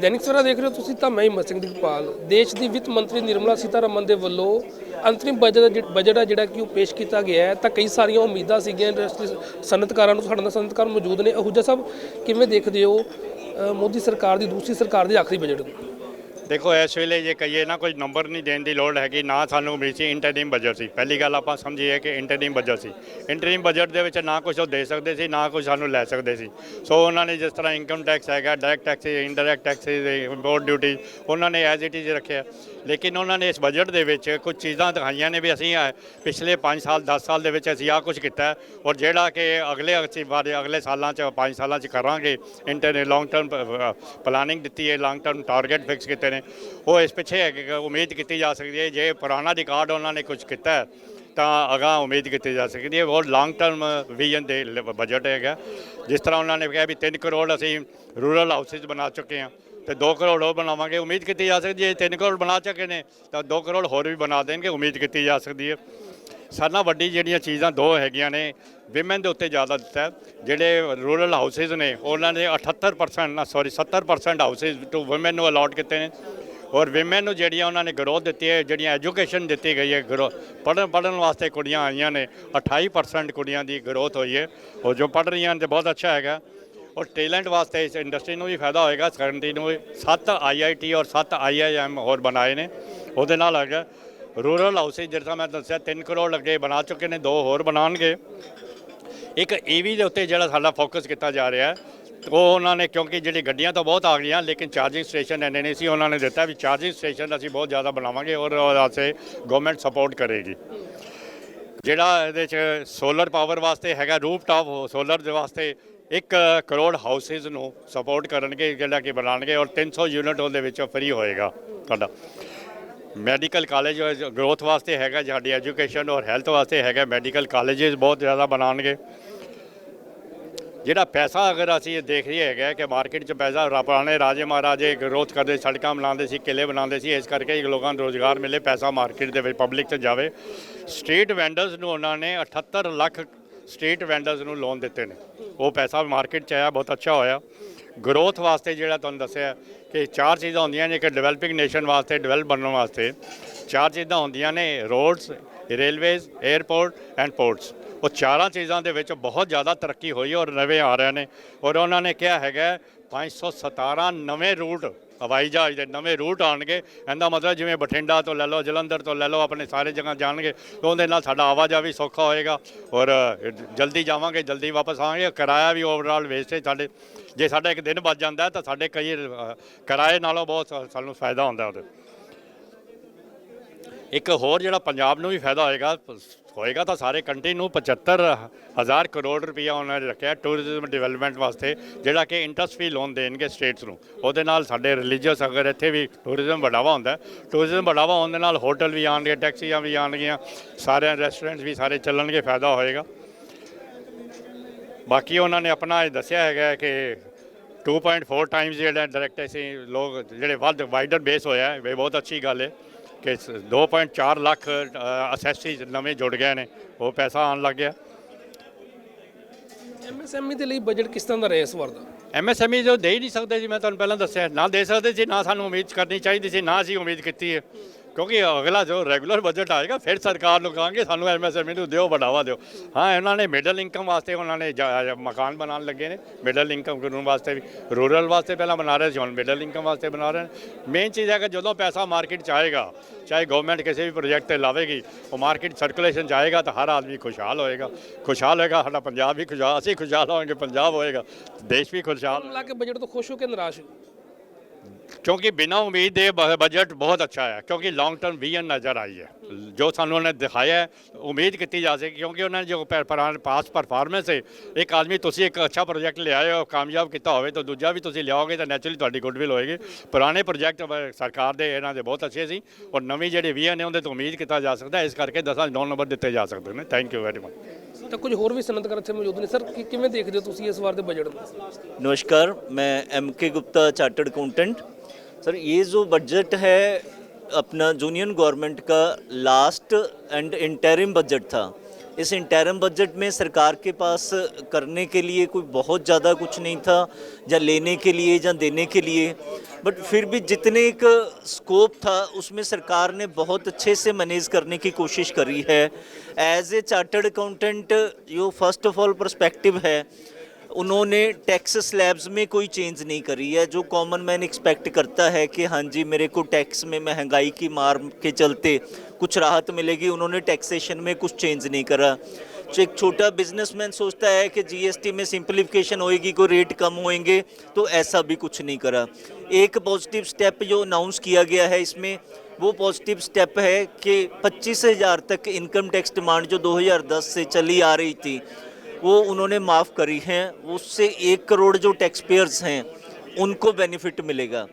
ਦੈਨਿਕ ਸਵੇਰਾ ਦੇਖ ਰਹੇ ਹੋ ਤੁਸੀਂ ਤਾਂ ਮੈਂ ਹਿੰਮਤ ਸਿੰਘ ਦੀਪਾਲ ਦੇਸ਼ ਦੀ ਵਿੱਤ ਮੰਤਰੀ ਨਿਰਮਲਾ ਸੀਤਾਰਮਨ ਦੇ ਵੱਲੋਂ ਅੰਤਰਿਮ ਬਜਟ ਜਿ- ਬਜਟ ਆ ਜਿਹੜਾ ਕਿ ਉਹ ਪੇਸ਼ ਕੀਤਾ ਗਿਆ ਹੈ। ਤਾਂ ਕਈ ਸਾਰੀਆਂ ਉਮੀਦਾਂ ਸੀਗੀਆਂ, ਇੰਡਸਟਰੀ ਸਨਅਤਕਾਰਾਂ ਨੂੰ, ਸਾਡੇ ਨਾਲ ਸਨਅਤਕਾਰ ਮੌਜੂਦ ਨੇ। ਅਹੂਜਾ ਸਾਹਿਬ, ਕਿਵੇਂ ਦੇਖਦੇ ਹੋ ਮੋਦੀ ਸਰਕਾਰ ਦੀ, ਦੂਸਰੀ ਸਰਕਾਰ ਦੇ ਆਖਰੀ ਬਜਟ ਨੂੰ? ਦੇਖੋ ਇਸ ਵੇਲੇ ਜੇ ਕਹੀਏ ਨਾ ਕੋਈ ਨੰਬਰ ਨਹੀਂ ਦੇਣ ਦੀ ਲੋੜ ਹੈਗੀ ਨਾ ਸਾਨੂੰ ਉਮੀਦ ਸੀ ਇੰਟਰਨਿਮ ਬਜਟ ਸੀ। ਪਹਿਲੀ ਗੱਲ ਆਪਾਂ ਸਮਝੀਏ ਕਿ ਇੰਟਰਨਿਮ ਬਜਟ ਸੀ। ਇੰਟਰਨਿਮ ਬਜਟ ਦੇ ਵਿੱਚ ਨਾ ਕੁਝ ਉਹ ਦੇ ਸਕਦੇ ਸੀ ਨਾ ਕੁਝ ਸਾਨੂੰ ਲੈ ਸਕਦੇ ਸੀ। ਸੋ ਉਹਨਾਂ ਨੇ ਜਿਸ ਤਰ੍ਹਾਂ ਇਨਕਮ ਟੈਕਸ ਹੈਗਾ direct tax indirect tax import duty ਉਹਨਾਂ ਨੇ ਐਜ਼ ਇਟ ਇਜ਼ ਰੱਖਿਆ। ਲੇਕਿਨ ਉਹਨਾਂ ਨੇ ਇਸ ਬਜਟ ਦੇ ਵਿੱਚ ਕੁਝ ਚੀਜ਼ਾਂ ਦਿਖਾਈਆਂ ਨੇ ਵੀ ਅਸੀਂ ਅ, ਪਿਛਲੇ 5 ਸਾਲ 10 ਸਾਲ ਦੇ ਵਿੱਚ ਅਸੀਂ ਆਹ ਕੁਝ ਕੀਤਾ ਔਰ ਜਿਹੜਾ ਕਿ ਅਗਲੇ ਅਸੀਂ ਬਾਰੇ ਅਗਲੇ ਸਾਲਾਂ 'ਚ 5 ਸਾਲਾਂ 'ਚ ਕਰਾਂਗੇ ਇੰਟਰ ਲੌਂਗ ਟਰਮ ਪਲਾਨਿੰਗ ਦਿੱਤੀ ਹੈ ਲੌਂਗ ਟਰਮ ਟਾਰਗੇਟ ਫਿਕਸ ਕੀਤੇ ਨੇ। ਉਹ ਇਸ ਪਿੱਛੇ ਹੈ ਉਮੀਦ ਕੀਤੀ ਜਾ ਸਕਦੀ ਹੈ, ਜੇ ਪੁਰਾਣਾ ਰਿਕਾਰਡ ਉਹਨਾਂ ਨੇ ਕੁਝ ਕੀਤਾ ਤਾਂ ਅਗਾਂਹ ਉਮੀਦ ਕੀਤੀ ਜਾ ਸਕਦੀ ਹੈ। ਬਹੁਤ ਲੌਂਗ ਟਰਮ ਵਿਜ਼ਨ ਦੇ ਬਜਟ ਹੈਗਾ। ਜਿਸ ਤਰ੍ਹਾਂ ਉਹਨਾਂ ਨੇ ਕਿਹਾ ਵੀ 3 ਕਰੋੜ ਅਸੀਂ ਰੂਰਲ ਹਾਊਸਿਸ ਬਣਾ ਚੁੱਕੇ ਹਾਂ, ਤੇ 2 ਕਰੋੜ ਉਹ ਬਣਾਵਾਂਗੇ। ਉਮੀਦ ਕੀਤੀ ਜਾ ਸਕਦੀ ਹੈ 3 ਕਰੋੜ ਬਣਾ ਚੁੱਕੇ ਨੇ, ਤਾਂ 2 ਕਰੋੜ ਹੋਰ ਵੀ ਬਣਾ ਦੇਣਗੇ। ਉਮੀਦ ਕੀਤੀ ਜਾ ਸਕਦੀ ਹੈ। ਸਾਨਾ ਵੱਡੀ ਜਿਹੜੀਆਂ ਚੀਜ਼ਾਂ ਦੋ ਹੈਗੀਆਂ ਨੇ ਵਿਮਨ ਦੇ ਉੱਤੇ ਜ਼ਿਆਦਾ ਦਿੱਤਾ ਜਿਹੜੇ ਰੂਰਲ ਹਾਊਸਿਸ ਨੇ, ਉਹਨਾਂ ਨੇ 78% ਨਾ ਸੌਰੀ 70% ਹਾਊਸਿਸ ਟੂ ਔਮਨ ਨੂੰ ਅਲਾਟ ਕੀਤੇ ਨੇ। ਔਰ ਵਿਮਨ ਨੂੰ ਜਿਹੜੀਆਂ ਉਹਨਾਂ ਨੇ ਗਰੋਥ ਦਿੱਤੀ ਹੈ, ਜਿਹੜੀਆਂ ਐਜੂਕੇਸ਼ਨ ਦਿੱਤੀ ਗਈ ਹੈ ਗਰੋ ਪੜ੍ਹਨ ਪੜ੍ਹਨ ਵਾਸਤੇ ਕੁੜੀਆਂ ਆਈਆਂ ਨੇ 28% ਕੁੜੀਆਂ ਦੀ ਗਰੋਥ ਹੋਈ ਹੈ। ਉਹ ਜੋ ਪੜ੍ਹ ਰਹੀਆਂ ਨੇ ਤੇ ਬਹੁਤ ਅੱਛਾ ਹੈਗਾ। ਔਰ ਟੈਲੈਂਟ ਵਾਸਤੇ ਇਸ ਇੰਡਸਟਰੀ ਨੂੰ ਵੀ ਫਾਇਦਾ ਹੋਏਗਾ ਕੰਟਰੀ ਨੂੰ 7 ਆਈਆਈਟੀ ਔਰ 7 ਆਈਆਈਐਮ ਹੋਰ ਬਣਾਏ ਨੇ। ਉਹਦੇ ਨਾਲ ਹੈਗਾ ਰੂਰਲ ਹਾਊਸਿਸ ਜਿਹੜਾ ਮੈਂ ਦੱਸਿਆ 3 ਕਰੋੜ ਲੱਗੇ ਬਣਾ ਚੁੱਕੇ ਨੇ, ਦੋ ਹੋਰ ਬਣਾਉਣਗੇ। ਇੱਕ ਈਵੀ ਦੇ ਉੱਤੇ ਜਿਹੜਾ ਸਾਡਾ ਫੋਕਸ ਕੀਤਾ ਜਾ ਰਿਹਾ ਹੈ, ਉਹ ਉਹਨਾਂ ਨੇ ਕਿਉਂਕਿ ਜਿਹੜੀ ਗੱਡੀਆਂ ਤਾਂ ਬਹੁਤ ਆ ਗਈਆਂ, ਲੇਕਿਨ ਚਾਰਜਿੰਗ ਸਟੇਸ਼ਨ ਇੰਨੇ ਨਹੀਂ ਸੀ, ਉਹਨਾਂ ਨੇ ਦਿੱਤਾ ਵੀ ਚਾਰਜਿੰਗ ਸਟੇਸ਼ਨ ਅਸੀਂ ਬਹੁਤ ਜ਼ਿਆਦਾ ਬਣਾਵਾਂਗੇ ਔਰ ਉਹਦੇ ਵਾਸਤੇ ਗਵਰਨਮੈਂਟ ਸਪੋਰਟ ਕਰੇਗੀ। ਜਿਹੜਾ ਇਹਦੇ ਚ ਸੋਲਰ ਪਾਵਰ ਵਾਸਤੇ ਹੈਗਾ ਰੂਫ ਟਾਪ ਸੋਲਰ ਦੇ ਵਾਸਤੇ 1 ਕਰੋੜ ਹਾਊਸਿਸ ਨੂੰ ਸਪੋਰਟ ਕਰਨਗੇ, ਜਿਹੜਾ ਕਿ ਬਣਾਉਣਗੇ ਔਰ 300 ਯੂਨਿਟ ਉਹਦੇ ਵਿੱਚ ਫ੍ਰੀ ਹੋਏਗਾ ਤੁਹਾਡਾ। ਮੈਡੀਕਲ ਕਾਲਜ ਗਰੋਥ ਵਾਸਤੇ ਹੈਗਾ, ਸਾਡੀ ਐਜੂਕੇਸ਼ਨ ਔਰ ਹੈਲਥ ਵਾਸਤੇ ਹੈਗਾ, ਮੈਡੀਕਲ ਕਾਲਜਸ ਬਹੁਤ ਜ਼ਿਆਦਾ ਬਣਾਉਣਗੇ। ਜਿਹੜਾ ਪੈਸਾ ਅਗਰ ਅਸੀਂ ਇਹ ਦੇਖ ਰਹੇ ਹੈਗਾ ਕਿ ਮਾਰਕੀਟ 'ਚ ਪੈਸਾ ਪੁਰਾਣੇ ਰਾਜੇ ਮਹਾਰਾਜੇ ਗਰੋਥ ਕਰਦੇ, ਸੜਕਾਂ ਬਣਾਉਂਦੇ ਸੀ ਕਿਲੇ ਬਣਾਉਂਦੇ ਸੀ, ਇਸ ਕਰਕੇ ਲੋਕਾਂ ਨੂੰ ਰੋਜ਼ਗਾਰ ਮਿਲੇ, ਪੈਸਾ ਮਾਰਕੀਟ ਦੇ ਵਿੱਚ ਪਬਲਿਕ 'ਚ ਜਾਵੇ। ਸਟਰੀਟ ਵੈਂਡਰਸ ਨੂੰ ਉਹਨਾਂ ਨੇ 78 ਲੱਖ ਸਟਰੀਟ ਵੈਂਡਰਸ ਨੂੰ ਲੋਨ ਦਿੱਤੇ ਨੇ। ਉਹ ਪੈਸਾ ਮਾਰਕੀਟ 'ਚ ਆਇਆ, ਬਹੁਤ ਅੱਛਾ ਹੋਇਆ। ਗਰੋਥ ਵਾਸਤੇ ਜਿਹੜਾ ਤੁਹਾਨੂੰ ਦੱਸਿਆ ਕਿ ਚਾਰ ਚੀਜ਼ਾਂ ਹੁੰਦੀਆਂ ਨੇ ਕਿ ਡਿਵੈਲਪਿੰਗ ਨੇਸ਼ਨ ਵਾਸਤੇ ਡਿਵੈਲਪ ਬਣਨ ਵਾਸਤੇ। ਚਾਰ ਚੀਜ਼ਾਂ ਹੁੰਦੀਆਂ ਨੇ roads railways airport and ports ਉਹ ਚਾਰਾਂ ਚੀਜ਼ਾਂ ਦੇ ਵਿੱਚ ਬਹੁਤ ਜ਼ਿਆਦਾ ਤਰੱਕੀ ਹੋਈ ਔਰ ਨਵੇਂ ਆ ਰਹੇ ਨੇ। ਔਰ ਉਹਨਾਂ ਨੇ ਕਿਹਾ ਹੈਗਾ 517 ਨਵੇਂ ਰੂਟ ਹਵਾਈ ਜਹਾਜ਼ ਦੇ ਨਵੇਂ ਰੂਟ ਆਣਗੇ ਇਹਦਾ ਮਤਲਬ ਜਿਵੇਂ ਬਠਿੰਡਾ ਤੋਂ ਲੈ ਲਓ, ਜਲੰਧਰ ਤੋਂ ਲੈ ਲਓ, ਆਪਣੇ ਸਾਰੇ ਜਗ੍ਹਾ ਜਾਣਗੇ ਉਹਦੇ ਨਾਲ ਸਾਡਾ ਆਵਾਜਾਈ ਸੌਖਾ ਹੋਏਗਾ। ਔਰ ਜਲਦੀ ਜਾਵਾਂਗੇ, ਜਲਦੀ ਵਾਪਸ ਆਵਾਂਗੇ। ਕਿਰਾਇਆ ਵੀ ਓਵਰਆਲ ਵੇਸਟੇਜ ਸਾਡੇ। ਜੇ ਸਾਡਾ ਇੱਕ ਦਿਨ ਬਚ ਜਾਂਦਾ ਤਾਂ ਸਾਡੇ ਕਈ ਕਿਰਾਏ ਨਾਲੋਂ ਬਹੁਤ ਸਾ- ਸਾਨੂੰ ਫਾਇਦਾ ਹੁੰਦਾ ਉਹਦੇ। ਇੱਕ ਹੋਰ ਜਿਹੜਾ ਪੰਜਾਬ ਨੂੰ ਵੀ ਫਾਇਦਾ ਹੋਏਗਾ ਹੋਏਗਾ ਤਾਂ ਸਾਰੇ ਕੰਟਰੀ ਨੂੰ 75000 ਕਰੋੜ ਰੁਪਇਆ ਉਹਨਾਂ ਨੇ ਰੱਖਿਆ ਟੂਰਿਜ਼ਮ ਡਿਵੈਲਪਮੈਂਟ ਵਾਸਤੇ, ਜਿਹੜਾ ਕਿ ਇੰਟਰਸਟ ਫ੍ਰੀ ਲੋਨ ਦੇਣਗੇ ਸਟੇਟਸ ਨੂੰ। ਉਹਦੇ ਨਾਲ ਸਾਡੇ ਰਿਲੀਜੀਅਸ ਅਗਰ ਇੱਥੇ ਵੀ ਟੂਰਿਜ਼ਮ ਬੜਾਵਾ ਹੁੰਦਾ, ਟੂਰਿਜ਼ਮ ਬੜਾਵਾ ਹੋਣ ਦੇ ਨਾਲ ਹੋਟਲ ਵੀ ਆਉਣਗੇ, ਟੈਕਸੀਆਂ ਵੀ ਆਉਣਗੀਆਂ ਸਾਰੇ ਰੈਸਟੋਰੈਂਟਸ ਵੀ ਸਾਰੇ ਚੱਲਣਗੇ, ਫਾਇਦਾ ਹੋਏਗਾ। ਬਾਕੀ ਉਹਨਾਂ ਨੇ ਆਪਣਾ ਇਹ ਦੱਸਿਆ ਹੈਗਾ ਕਿ 2.4 ਟਾਈਮਸ ਜਿਹੜਾ ਡਾਇਰੈਕਟ ਅਸੀਂ ਲੋਕ ਜਿਹੜੇ ਵੱਧ ਵਾਈਡਰ ਬੇਸ ਹੋਇਆ ਇਹ ਬਹੁਤ ਅੱਛੀ ਗੱਲ ਹੈ। ਕਿ ਸ- 2.4 ਲੱਖ ਅਸੈਸੀ ਨਵੇਂ ਜੁੜ ਗਏ ਨੇ ਉਹ ਪੈਸਾ ਆਉਣ ਲੱਗ ਗਿਆ। ਐਮਐਸਐਮਈ ਦੇ ਲਈ ਬਜਟ ਕਿਸ ਤਰ੍ਹਾਂ ਦਾ ਰਿਹਾ ਇਸ ਵਾਰ ਦਾ? ਐਮਐਸਐਮਈ ਜੋ ਦੇ ਹੀ ਨਹੀਂ ਸਕਦੇ ਜੀ ਮੈਂ ਤੁਹਾਨੂੰ ਪਹਿਲਾਂ ਦੱਸਿਆ ਨਾ ਦੇ ਸਕਦੇ ਸੀ ਨਾ ਸਾਨੂੰ ਉਮੀਦ ਕਰਨੀ ਚਾਹੀਦੀ ਸੀ ਨਾ ਅਸੀਂ ਉਮੀਦ ਕੀਤੀ ਹੈ। ਕਿਉਂਕਿ ਅਗਲਾ ਜੋ ਰੈਗੂਲਰ ਬਜਟ ਆਏਗਾ, ਫਿਰ ਸਰਕਾਰ ਨੂੰ ਕਹਾਂਗੇ, ਸਾਨੂੰ ਐਮਐਸਐਮਈ ਨੂੰ ਦਿਓ, ਬੜਾਵਾ ਦਿਓ। ਹਾਂ, ਇਹਨਾਂ ਨੇ ਮਿਡਲ ਇਨਕਮ ਵਾਸਤੇ ਉਹਨਾਂ ਨੇ ਮਕਾਨ ਬਣਾਉਣ ਲੱਗੇ ਨੇ। ਮਿਡਲ ਇਨਕਮ ਗਰੂਪ ਵਾਸਤੇ ਵੀ ਰੂਰਲ ਵਾਸਤੇ ਪਹਿਲਾਂ ਬਣਾ ਰਹੇ ਸੀ, ਹੁਣ ਮਿਡਲ ਇਨਕਮ ਵਾਸਤੇ ਬਣਾ ਰਹੇ ਨੇ। ਮੇਨ ਚੀਜ਼ ਹੈ ਕਿ ਜਦੋਂ ਪੈਸਾ ਮਾਰਕੀਟ 'ਚ ਆਏਗਾ, ਚਾਹੇ ਗਵਰਨਮੈਂਟ ਕਿਸੇ ਵੀ ਪ੍ਰੋਜੈਕਟ ਤੇ ਲਾਵੇਗੀ, ਉਹ ਮਾਰਕੀਟ ਸਰਕੂਲੇਸ਼ਨ 'ਚ ਆਏਗਾ ਤਾਂ ਹਰ ਆਦਮੀ ਖੁਸ਼ਹਾਲ ਹੋਏਗਾ। ਖੁਸ਼ਹਾਲ ਹੋਏਗਾ, ਸਾਡਾ ਪੰਜਾਬ ਵੀ ਖੁਸ਼ਹਾਲ, ਅਸੀਂ ਖੁਸ਼ਹਾਲ ਹੋਵਾਂਗੇ, ਪੰਜਾਬ ਹੋਏਗਾ। ਦੇਸ਼ ਵੀ ਖੁਸ਼ਹਾਲ। ਲਾ ਬਜਟ ਤੋਂ ਖੁਸ਼ ਹੋ ਕੇ ਨਿਰਾਸ਼ ਹੋ? ਕਿਉਂਕਿ ਬਿਨਾਂ ਉਮੀਦ ਦੇ ਬ- ਬਜਟ ਬਹੁਤ ਅੱਛਾ ਹੈ ਕਿਉਂਕਿ ਲੌਂਗ ਟਰਮ ਵਿਜ਼ਨ ਨਜ਼ਰ ਆਈ ਹੈ ਜੋ ਸਾਨੂੰ ਉਹਨੇ ਦਿਖਾਇਆ ਹੈ ਉਮੀਦ ਕੀਤੀ ਜਾ ਸਕੇ ਕਿਉਂਕਿ ਉਹਨਾਂ ਨੇ ਜੋ ਪ- ਪੁਰਾਣ ਪਾਸ ਪਰਫਾਰਮੈਂਸ ਹੈ ਇੱਕ ਆਦਮੀ ਤੁਸੀਂ ਇੱਕ ਅੱਛਾ ਪ੍ਰੋਜੈਕਟ ਲਿਆਏ ਹੋ ਕਾਮਯਾਬ ਕੀਤਾ ਹੋਵੇ ਤਾਂ ਦੂਜਾ ਵੀ ਤੁਸੀਂ ਲਿਆਓਗੇ ਤਾਂ ਨੈਚੁਰਲੀ ਤੁਹਾਡੀ ਗੁੱਡਵਿਲ ਹੋਏਗੀ ਪੁਰਾਣੇ ਪ੍ਰੋਜੈਕਟ ਸਰਕਾਰ ਦੇ ਇਹਨਾਂ ਦੇ ਬਹੁਤ ਅੱਛੇ ਸੀ ਔਰ ਨਵੀਂ ਜਿਹੜੀ ਵਿਜ਼ਨ ਹੈ ਉਹਦੇ ਤੋਂ ਉਮੀਦ ਕੀਤਾ ਜਾ ਸਕਦਾ ਹੈ। ਇਸ ਕਰਕੇ 10 9 ਨੰਬਰ ਦਿੱਤੇ ਜਾ ਸਕਦੇ ਨੇ ਥੈਂਕ ਯੂ ਵੈਰੀ ਮਚ ਤਾਂ ਕੁਝ ਹੋਰ ਵੀ ਸਨਅਤਕਾਰ ਇੱਥੇ ਮੌਜੂਦ ਨੇ ਸਰ ਕਿ- ਕਿਵੇਂ ਦੇਖਦੇ ਹੋ ਤੁਸੀਂ ਇਸ ਵਾਰ ਦੇ ਬਜਟ ਨੂੰ नमस्कार मैं एम के गुप्ता चार्टर्ड अकाउंटेंट sir ये जो बजट है, अपना यूनियन गवर्नमेंट का लास्ट एंड इंटरिम बजट था, इस इंटरम बजट में सरकार के पास करने के लिए कोई बहुत ज़्यादा कुछ नहीं था, या लेने के लिए, या देने के लिए। बट फिर भी जितने एक स्कोप था, उसमें सरकार ने बहुत अच्छे से मैनेज करने की कोशिश करी है। एज ए चार्टर्ड अकाउंटेंट जो फ़र्स्ट ऑफ़ ऑल पर्सपेक्टिव है उन्होंने टैक्स स्लैब्स में कोई चेंज नहीं करी है, जो कॉमन मैन एक्सपेक्ट करता है कि हाँ जी, मेरे को टैक्स में महँगाई की मार के चलते कुछ राहत मिलेगी। उन्होंने टैक्सेशन में कुछ चेंज नहीं करा। जो एक छोटा बिजनेसमैन सोचता है कि जीएसटी में सिंप्लीफिकेशन होएगी, कोई रेट कम होएँगे तो ऐसा भी कुछ नहीं करा। एक पॉजिटिव स्टेप जो अनाउंस किया गया है इसमें, वो पॉजिटिव स्टेप है कि पच्चीस हज़ार तक इनकम टैक्स डिमांड जो 2010 से चली आ रही थी वो उन्होंने माफ़ करी हैं, उससे एक करोड़ जो टैक्स पेयर्स हैं, उनको बेनिफिट मिलेगा।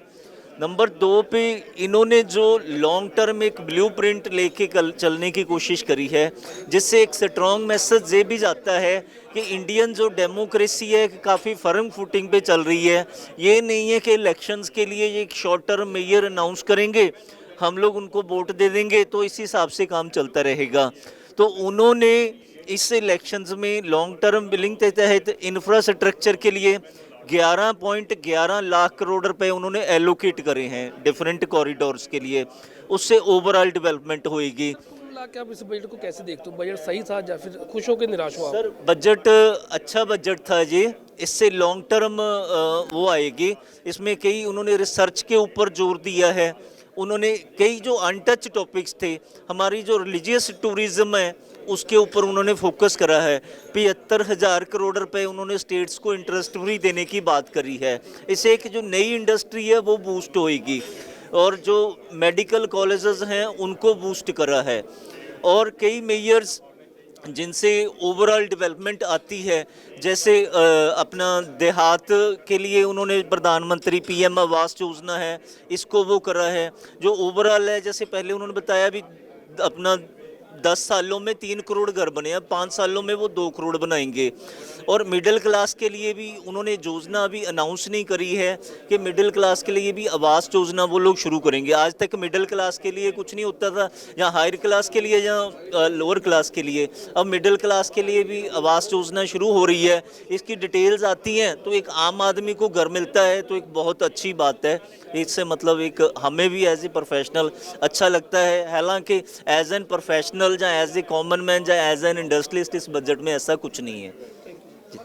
नंबर दो पे इन्होंने जो लॉन्ग टर्म एक ब्लूप्रिंट लेके कल, चलने की कोशिश करी है, जिससे एक स्ट्रॉन्ग मैसेज ये भी जाता है कि इंडियन जो डेमोक्रेसी है, काफ़ी फर्म फुटिंग पे चल रही है। ये नहीं है कि इलेक्शंस के लिए ये एक शॉर्ट टर्म मेयर अनाउंस करेंगे, हम लोग उनको वोट दे देंगे तो इस हिसाब से काम चलता रहेगा। तो उन्होंने इस इलेक्शन में लॉन्ग टर्म बिलिंग के तहत इंफ्रास्ट्रक्चर के लिए 11.11 लाख करोड़ रुपए उन्होंने एलोकेट करे हैं डिफरेंट कॉरिडोर्स के लिए। उससे ओवरऑल डेवलपमेंट होएगी। आप इस बजट को कैसे देखते हो? बजट सही था या फिर खुश होकर निराश हुआ सर बजट अच्छा बजट था जी। इससे लॉन्ग टर्म वो आएगी। इसमें कई उन्होंने रिसर्च के ऊपर ज़ोर दिया है। उन्होंने कई जो अनटच टॉपिक्स थे हमारी जो रिलीजियस टूरिज़्म है उसके ऊपर उन्होंने फोकस करा है। पिहत्तर हज़ार करोड़ रुपए उन्होंने स्टेट्स को इंटरेस्ट फ्री देने की बात करी है। इससे एक जो नई इंडस्ट्री है, वो बूस्ट होएगी। और जो मेडिकल कॉलेजेस हैं, उनको बूस्ट करा है। और कई मेयर्स जिनसे ओवरऑल डेवलपमेंट आती है, जैसे अपना देहात के लिए उन्होंने प्रधानमंत्री पीएम आवास योजना है, इसको वो करा है। जो ओवरऑल है, जैसे पहले उन्होंने बताया भी, अपना दस सालों में तीन करोड़ घर बने हैं, पाँच सालों में वो दो करोड़ बनाएँगे। और मिडिल क्लास के लिए भी उन्होंने योजना अभी अनाउंस नहीं करी है कि मिडिल क्लास के लिए भी आवास योजना वो लोग शुरू करेंगे। आज तक मिडिल क्लास के लिए कुछ नहीं होता था, या हायर क्लास के लिए या लोअर क्लास के लिए। अब मिडिल क्लास के लिए भी आवास योजना शुरू हो रही है, इसकी डिटेल्स आती हैं तो एक आम आदमी को घर मिलता है तो एक बहुत अच्छी बात है। इससे मतलब एक हमें भी एज ए प्रोफेशनल अच्छा लगता है। हालाँकि एज एन प्रोफेशनल या एज ए कॉमन मैन या एज एन इंडस्ट्रियलिस्ट इस बजट में ऐसा कुछ नहीं है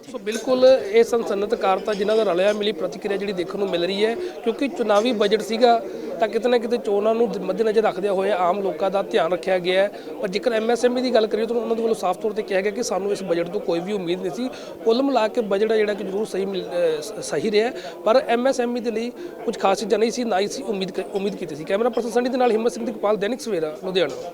ਸੋ ਬਿਲਕੁਲ ਇਹ ਸਨ ਸਨਅਤਕਾਰ ਤਾਂ ਜਿਨ੍ਹਾਂ ਦਾ ਰਲਿਆ ਮਿਲੀ ਪ੍ਰਤੀਕਿਰਿਆ ਜਿਹੜੀ ਦੇਖਣ ਨੂੰ ਮਿਲ ਰਹੀ ਹੈ ਕਿਉਂਕਿ ਚੁਣਾਵੀ ਬਜਟ ਸੀਗਾ ਤਾਂ ਕਿਤੇ ਨਾ ਕਿਤੇ ਚੋਣਾਂ ਨੂੰ ਮੱਦੇਨਜ਼ਰ ਰੱਖਦਿਆਂ ਹੋਏ ਆਮ ਲੋਕਾਂ ਦਾ ਧਿਆਨ ਰੱਖਿਆ ਗਿਆ ਹੈ ਪਰ ਜੇਕਰ ਐਮਐਸਐਮਈ ਦੀ ਗੱਲ ਕਰੀਏ ਤਾਂ ਉਹਨਾਂ ਦੇ ਵੱਲੋਂ ਸਾਫ਼ ਤੌਰ ਤੇ ਕਿਹਾ ਗਿਆ ਕਿ ਸਾਨੂੰ ਇਸ ਬਜਟ ਤੋਂ ਕੋਈ ਵੀ ਉਮੀਦ ਨਹੀਂ ਸੀ ਕੁੱਲ ਮਿਲਾ ਕੇ ਬਜਟ ਹੈ ਜਿਹੜਾ ਕਿ ਜ਼ਰੂਰ ਸਹੀ ਮਿਲ- ਅਹ ਸ- ਸਹੀ ਰਿਹਾ ਹੈ, ਪਰ ਐਮਐਸਐਮਈ ਦੇ ਲਈ ਕੁਝ ਖਾਸ ਚੀਜ਼ਾਂ ਨਹੀਂ ਸੀ ਨਾ ਹੀ ਸੀ ਉਮੀਦ ਕ- ਉਮੀਦ ਕੀਤੀ ਸੀ ਕੈਮਰਾ ਪਰਸਨ ਸੰਨੀ ਦੇ ਨਾਲ ਹਿੰਮਤ ਸਿੰਘ ਦੀ ਕਪਾਲ ਦੈਨਿਕ ਸਵੇਰਾ ਲੁਧਿਆਣਾ